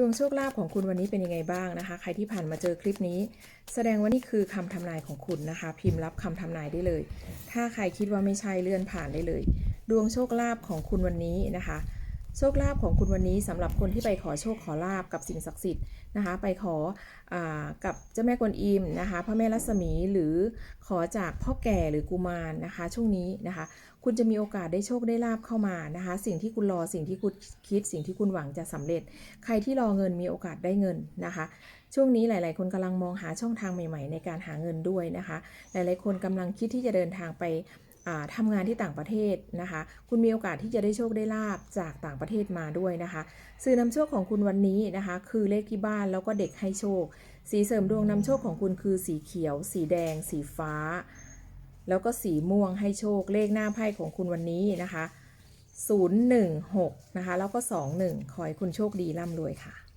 ดวงโชคลาภของคุณวันนี้เป็นยังไงบ้างนะคะ ใครที่ผ่านมาเจอคลิปนี้ แสดงว่านี่คือคำทำนายของคุณนะคะ พิมพ์รับคำทำนายได้เลย ถ้าใครคิดว่าไม่ใช่เลื่อนผ่านได้เลย ดวงโชคลาภของคุณวันนี้นะคะ โชคลาภของคุณวันนี้สำหรับคนที่ไปขอโชคขอลาบกับสิ่งศักดิ์สิทธิ์นะคะ ไปขออกับเจ้าแม่กวนอิมนะคะพระแม่รัศมีหรือขอจากพ่อแก่หรือกุมารนะคะ ช่วงนี้นะคะ คุณจะมีโอกาสได้โชคได้ลาบเข้ามานะคะ สิ่งที่คุณรอสิ่งที่คุณคิด สิ่งที่คุณหวังจะสำเร็จ ใครที่รอเงินมีโอกาสได้เงินนะคะ ช่วงนี้หลาย ๆ คนกำลังมองหาช่องทางใหม่ ๆ ในการหาเงินด้วยนะคะ หลาย ๆ คนกำลังคิดที่จะเดินทางไป ทำงานที่ต่างประเทศนะคะ คุณมีโอกาสที่จะได้โชคได้ลาบจากต่างประเทศมาด้วยนะคะ สื่อนำโชคของคุณวันนี้นะคะ คือเลขที่บ้านแล้วก็เด็กให้โชค สีเสริมดวงนำโชคของคุณคือสีเขียว สีแดง สีฟ้า แล้วก็สีม่วงให้โชค เลขหน้าไพ่ของคุณวันนี้นะคะ016นะคะแล้วก็ 21 ขอให้คุณโชคดีร่ำรวยค่ะ